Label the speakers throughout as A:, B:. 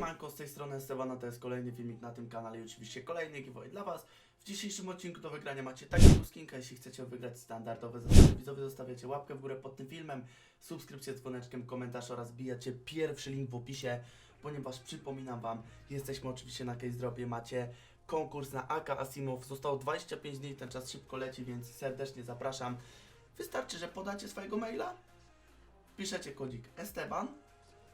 A: Siemanko, z tej strony Esteban, to jest kolejny filmik na tym kanale i oczywiście kolejny giveaway dla Was. W dzisiejszym odcinku do wygrania macie takiego skinka, jeśli chcecie wygrać standardowe zasady widzowie, zostawiacie łapkę w górę pod tym filmem, subskrypcję dzwoneczkiem, komentarz oraz bijacie pierwszy link w opisie, ponieważ przypominam Wam, jesteśmy oczywiście na Case macie konkurs na AK Asimov, zostało 25 dni, ten czas szybko leci, więc serdecznie zapraszam. Wystarczy, że podacie swojego maila, wpiszecie kodzik Esteban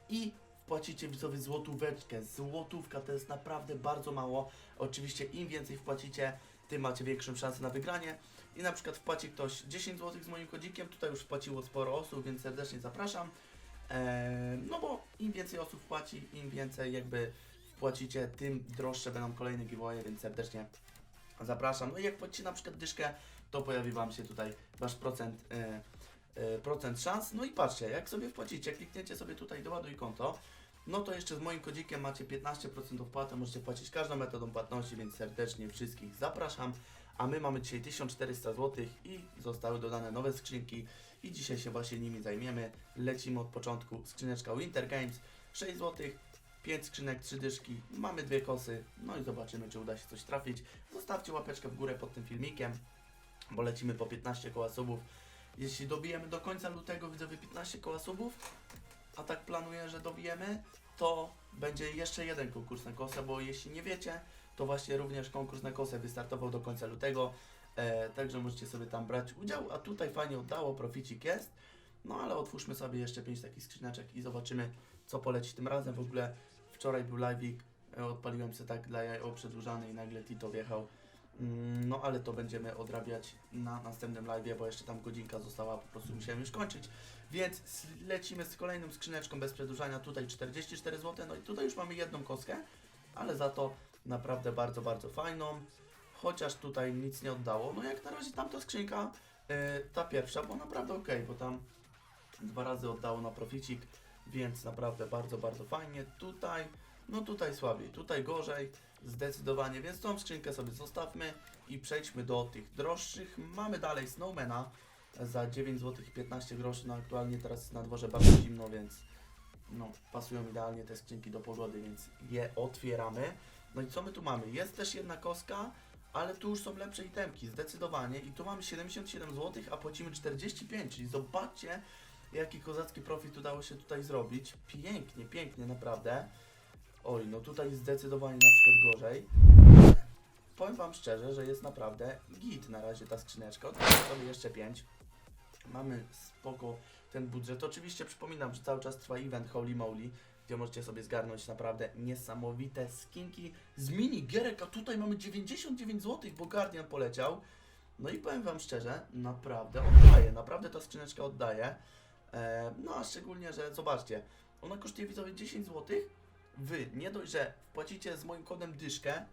A: i wpłacicie widzowie złotóweczkę. Złotówka to jest naprawdę bardzo mało. Oczywiście im więcej wpłacicie, tym macie większą szansę na wygranie. I na przykład wpłaci ktoś 10 zł z moim kodzikiem, tutaj już wpłaciło sporo osób, więc serdecznie zapraszam. Eee, no bo im więcej osób wpłaci, im więcej jakby wpłacicie, tym droższe będą kolejne giveawaye, więc serdecznie zapraszam. No i jak płacicie na przykład dyszkę, to pojawi Wam się tutaj Wasz procent, e, e, procent szans. No i patrzcie, jak sobie wpłacicie, klikniecie sobie tutaj doładuj konto, no to jeszcze z moim kodzikiem macie 15% opłatę, możecie płacić każdą metodą płatności, więc serdecznie wszystkich zapraszam. A my mamy dzisiaj 1400 zł i zostały dodane nowe skrzynki i dzisiaj się właśnie nimi zajmiemy. Lecimy od początku. Skrzyneczka Winter Games 6 zł, 5 skrzynek, 3 dyszki, mamy dwie kosy, no i zobaczymy czy uda się coś trafić. Zostawcie łapeczkę w górę pod tym filmikiem, bo lecimy po 15 koła subów. Jeśli dobijemy do końca lutego widzowie 15 koła subów, a tak planuję, że dobijemy, to będzie jeszcze jeden konkurs na kosę, bo jeśli nie wiecie, to właśnie również konkurs na kosę wystartował do końca lutego, e, także możecie sobie tam brać udział, a tutaj fajnie oddało, proficik jest, no ale otwórzmy sobie jeszcze 5 takich skrzyneczek i zobaczymy, co poleci tym razem. W ogóle wczoraj był live'ik, e, odpaliłem sobie tak dla jaj o przedłużany i nagle Tito wjechał. Mm, No ale to będziemy odrabiać na następnym live'ie, bo jeszcze tam godzinka została, po prostu musiałem już kończyć. Więc lecimy z kolejną skrzyneczką bez przedłużania, tutaj 44 zł, no i tutaj już mamy jedną kostkę, ale za to naprawdę bardzo, bardzo fajną. Chociaż tutaj nic nie oddało, no jak na razie tamta skrzynka, e, ta pierwsza, była naprawdę ok, bo tam dwa razy oddało na proficik, więc naprawdę bardzo, bardzo fajnie. Tutaj, no tutaj słabiej, tutaj gorzej, zdecydowanie, więc tą skrzynkę sobie zostawmy i przejdźmy do tych droższych. Mamy dalej Snowmana za 9 zł 15 groszy, no aktualnie teraz jest na dworze bardzo zimno, więc no pasują idealnie te skrzynki do pogody, więc je otwieramy. No i co my tu mamy? Jest też jedna kostka, ale tu już są lepsze itemki, zdecydowanie. I tu mamy 77 zł, a płacimy 45, czyli zobaczcie, jaki kozacki profit udało się tutaj zrobić. Pięknie, pięknie, naprawdę. Oj, no tutaj zdecydowanie na przykład gorzej. Powiem Wam szczerze, że jest naprawdę git na razie ta skrzyneczka. Otwieram sobie jeszcze 5. Mamy spoko ten budżet. Oczywiście przypominam, że cały czas trwa event Holy Moly, gdzie możecie sobie zgarnąć naprawdę niesamowite skinki z mini gierek, a tutaj mamy 99 zł, bo Guardian poleciał. No i powiem Wam szczerze, naprawdę oddaje, naprawdę ta skrzyneczka oddaje. No a szczególnie, że zobaczcie, ona kosztuje widzowie 10 zł. Wy nie dość, że wpłacicie z moim kodem dyszkę,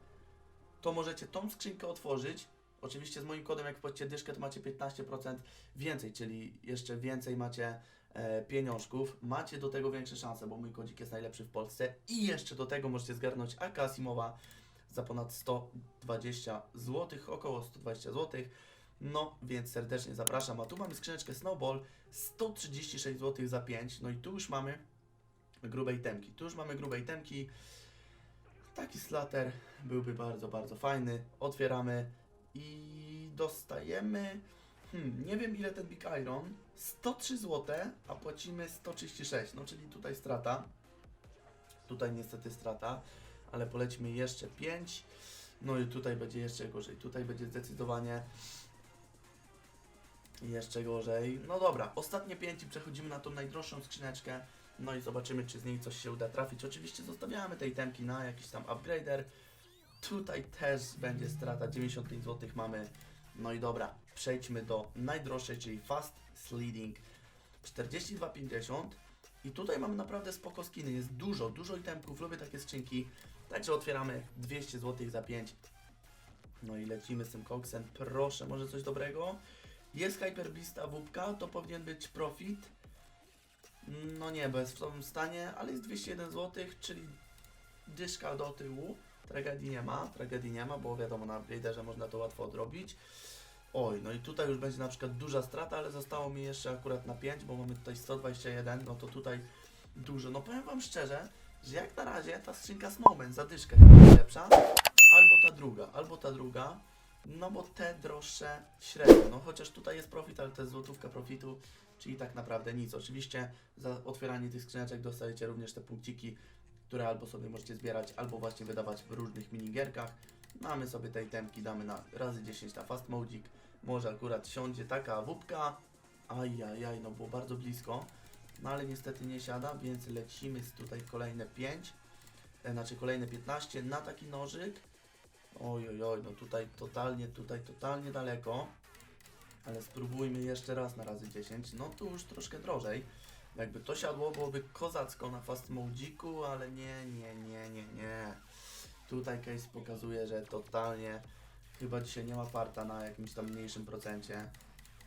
A: to możecie tą skrzynkę otworzyć. Oczywiście z moim kodem, jak wpłacicie dyszkę, to macie 15% więcej, czyli jeszcze więcej macie e, pieniążków. Macie do tego większe szanse, bo mój kodzik jest najlepszy w Polsce. I jeszcze do tego możecie zgarnąć AK Asimowa za ponad 120 zł, około 120 zł. No, więc serdecznie zapraszam. A tu mamy skrzyneczkę Snowball, 136 zł za 5. No i tu już mamy grubej temki. Tu już mamy grubej temki. Taki slater byłby bardzo, bardzo fajny. Otwieramy i dostajemy. Hmm, nie wiem ile ten Big Iron. 103 zł, a płacimy 136. No czyli tutaj strata. Tutaj niestety strata, ale polecimy jeszcze 5. No i tutaj będzie jeszcze gorzej. Tutaj będzie zdecydowanie jeszcze gorzej. No dobra, ostatnie 5 i przechodzimy na tą najdroższą skrzyneczkę. No i zobaczymy, czy z niej coś się uda trafić. Oczywiście zostawiamy tej temki na jakiś tam upgrader. Tutaj też będzie strata, 95 zł mamy. No i dobra, przejdźmy do najdroższej, czyli Fast Sledding 42,50. I tutaj mamy naprawdę spoko skiny, jest dużo, dużo itemków, lubię takie skrzynki. Także otwieramy 200 zł za 5. No i lecimy z tym koksem, proszę, może coś dobrego? Jest Hyperbista WP, to powinien być profit. No nie, bo jest w tym stanie, ale jest 201 zł, czyli dyszka do tyłu. Tragedii nie ma, tragedii nie ma, bo wiadomo, na Raiderze można to łatwo odrobić. Oj, no i tutaj już będzie na przykład duża strata, ale zostało mi jeszcze akurat na 5, bo mamy tutaj 121, no to tutaj dużo. No powiem Wam szczerze, że jak na razie ta skrzynka Snowman, zadyszka chyba najlepsza, albo ta druga, albo ta druga, no bo te droższe średnio, no chociaż tutaj jest profit, ale to jest złotówka profitu, czyli tak naprawdę nic. Oczywiście za otwieranie tych skrzyneczek dostajecie również te punkciki, które albo sobie możecie zbierać, albo właśnie wydawać w różnych minigierkach. Mamy sobie tej temki, damy na razy 10 na fast modzik, może akurat siądzie taka wódka, ajajaj, no było bardzo blisko, no ale niestety nie siada, więc lecimy tutaj kolejne 5, e, znaczy kolejne 15 na taki nożyk. Oj, oj, oj, no tutaj totalnie, tutaj totalnie daleko. Ale spróbujmy jeszcze raz na razy 10. No tu już troszkę drożej. Jakby to siadło, byłoby kozacko na fast modziku, ale nie, nie, nie, nie, nie. Tutaj case pokazuje, że totalnie chyba dzisiaj nie ma farta na jakimś tam mniejszym procencie.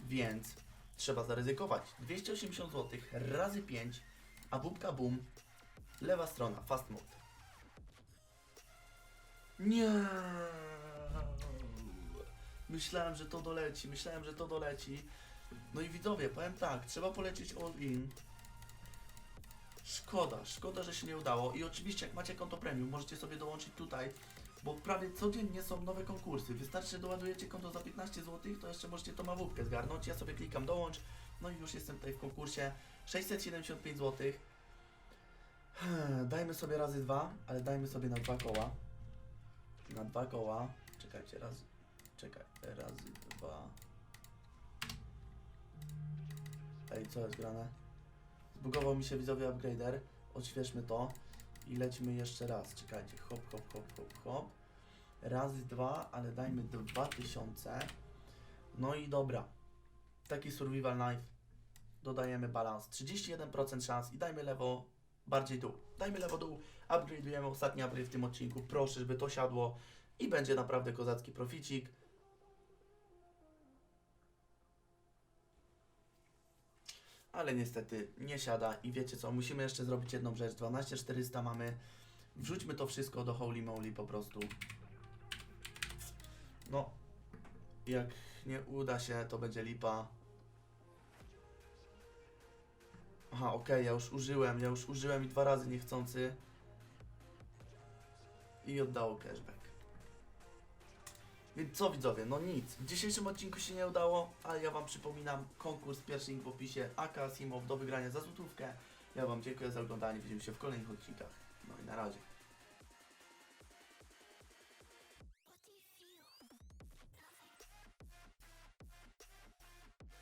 A: Więc trzeba zaryzykować. 280 zł razy 5, a bubka boom, lewa strona, fast mode. Nie. Myślałem, że to doleci, myślałem, że to doleci. No i widzowie, powiem tak, trzeba polecieć all in. Szkoda, szkoda, że się nie udało. I oczywiście, jak macie konto premium, możecie sobie dołączyć tutaj, bo prawie codziennie są nowe konkursy. Wystarczy, że doładujecie konto za 15 zł, to jeszcze możecie tą mawówkę zgarnąć. Ja sobie klikam dołącz, no i już jestem tutaj w konkursie. 675 zł. Dajmy sobie razy dwa, ale dajmy sobie na dwa koła. Na dwa koła. Czekajcie, raz. Czekaj, razy dwa. Ej, co jest grane? Zbugował mi się widzowie upgrader. Odświeżmy to. I lecimy jeszcze raz. Czekajcie, hop, hop, hop, hop, hop. Razy dwa, ale dajmy 2000. No i dobra. Taki survival knife. Dodajemy balans. 31% szans i dajmy lewo, bardziej dół. Dajmy lewo dół. Upgrade'ujemy ostatni upgrade w tym odcinku. Proszę, żeby to siadło. I będzie naprawdę kozacki proficik. Ale niestety nie siada i wiecie co, musimy jeszcze zrobić jedną rzecz. 12400 mamy. Wrzućmy to wszystko do Holy Moly po prostu. No, jak nie uda się, to będzie lipa. Aha, okej, ja już użyłem, ja już użyłem i dwa razy niechcący. I oddało cashback. Więc co widzowie, no nic. W dzisiejszym odcinku się nie udało, ale ja Wam przypominam konkurs pierwszy link w opisie AK Simow do wygrania za złotówkę. Ja Wam dziękuję za oglądanie, widzimy się w kolejnych odcinkach. No i na razie.